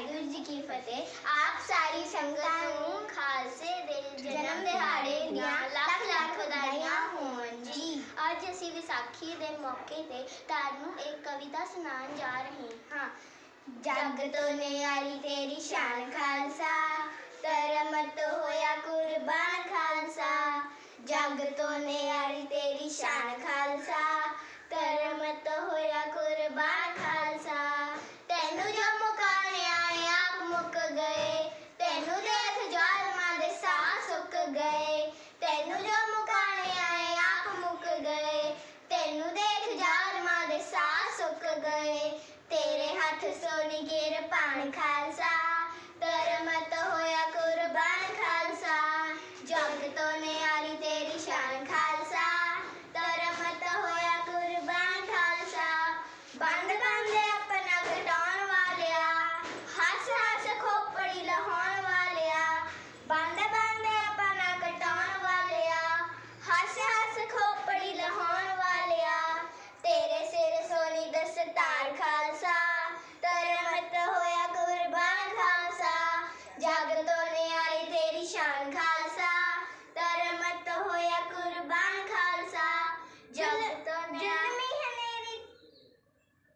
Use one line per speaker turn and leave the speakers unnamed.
ਵਾਹਿਗੁਰੂ ਜੀ ਕੀ ਫਤਿਹ। ਆਪ ਸਾਰੀ ਸੰਗਤਾਂ ਨੂੰ ਖਾਲਸੇ ਦੇ ਜਨਮ ਦਿਹਾੜੇ ਦੀਆਂ ਲੱਖ ਲੱਖ ਵਧਾਈਆਂ ਹੋਣ ਜੀ। ਅੱਜ ਅਸੀਂ ਵਿਸਾਖੀ ਦੇ ਮੌਕੇ ਤੇ ਤੁਹਾਨੂੰ ਇੱਕ ਕਵਿਤਾ ਸੁਣਾਉਣ ਜਾ ਰਹੇ ਹਾਂ। ਜਗ ਤੋਂ ਨਿਆਰੀ ਤੇਰੀ ਸ਼ਾਨ ਖਾਲਸਾ, ਧਰਮ ਹੋਇਆ ਕੁਰਬਾਨ ਖਾਲਸਾ। ਜਗ ਤੋਂ ਨਿਆਰੀ ਤੇਰੀ ਸ਼ਾਨ ਖਾਲਸਾ। ਕਿਰਪਾਨ ਖਾਲਸਾ, ਕਰਮਤ ਹੋਇਆ ਕੁਰਬਾਨ ਖਾਲਸਾ। ਜਗ ਤੋਂ ਨਿਆਰੀ ਤੇਰੀ ਸ਼ਾਨ ਖਾਲਸਾ, ਕਰਮਤ ਹੋਇਆ ਕੁਰਬਾਨ ਖਾਲਸਾ। ਬੰਦ ਬੰਦੇ ਆਪਣਾ ਘਟਾਉਣ ਵਾਲਿਆ, ਹੱਸ ਹੱਸ ਖੋਪੜੀ ਲਹਾਉਣ ਵਾਲਿਆ। ਬੰਦ ਬੰਦੇ ਆਪਣਾ ਘਟਾਉਣ ਵਾਲਿਆ, ਹੱਸ ਹੱਸ ਖੋਪੜੀ ਲਹਾਉਣ ਵਾਲਿਆ। ਤੇਰੇ ਸਿਰ ਸੋਨੀ ਦਸਤਾਰ ਖਾਲਸਾ 안녕.